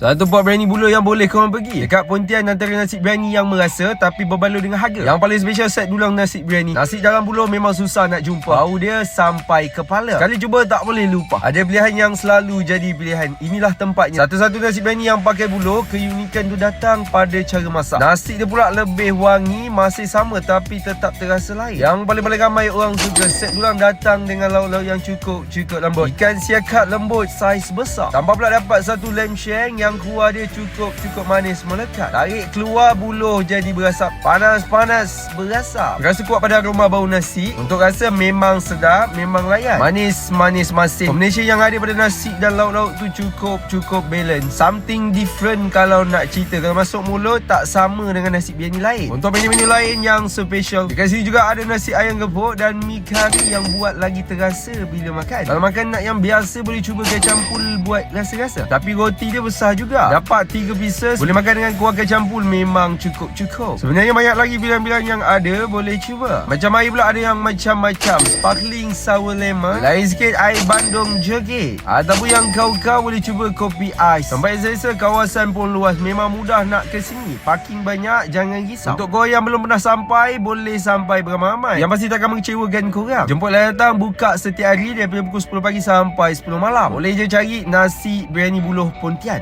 Satu tempat biryani buluh yang boleh korang pergi. Dekat Pontian antara nasi biryani yang merasa Tapi berbaloi dengan harga. Yang paling special set dulang nasi biryani. Nasi dalam buluh memang susah nak jumpa. Bau dia sampai kepala. Sekali cuba tak boleh lupa. Ada pilihan yang selalu jadi pilihan. Inilah tempatnya. Satu-satu nasi biryani yang pakai buluh Keunikan tu datang pada cara masak. Nasi dia pula lebih wangi Masih sama tapi tetap terasa lain. Yang paling-paling ramai orang suka Set dulang datang dengan lauk-lauk yang cukup Cukup lembut. Ikan siakat lembut saiz besar. Tambah pula dapat satu lamb shank Yang kuah dia cukup Cukup manis. Melekat. Tarik keluar buluh jadi berasap. Panas-panas berasap. Rasa kuat pada aroma bau nasi. Untuk rasa memang sedap Memang layan. Manis-manis masin. Combination yang ada pada nasi dan lauk-lauk tu Cukup-cukup balance. Something different kalau nak cerita. Kalau masuk mulut tak sama dengan nasi biryani lain. Untuk menu-menu lain yang special. Dekat sini juga ada nasi ayam gepuk Dan mi kari yang buat lagi terasa bila makan. Kalau makan nak yang biasa boleh cuba kacang pul buat rasa-rasa. Tapi roti dia besar juga. Dapat 3 pieces. Boleh makan dengan kuah kacang pul memang cukup-cukup. Sebenarnya banyak lagi pilihan-pilihan yang ada Boleh cuba. Macam air pula ada yang macam-macam. Sparkling sour lemon. Lain sikit air bandung jeruk Ataupun yang kau-kau boleh cuba kopi ais. Yang saya kawasan pun luas Memang mudah nak ke sini. Parking banyak jangan risau. Untuk kau yang belum pernah sampai Boleh sampai beramai-ramai. Yang pasti takkan mengecewakan korang. Jemputlah datang buka setiap hari Daripada pukul 10 pagi sampai 10 malam. Boleh je cari nasi biryani buluh Pontian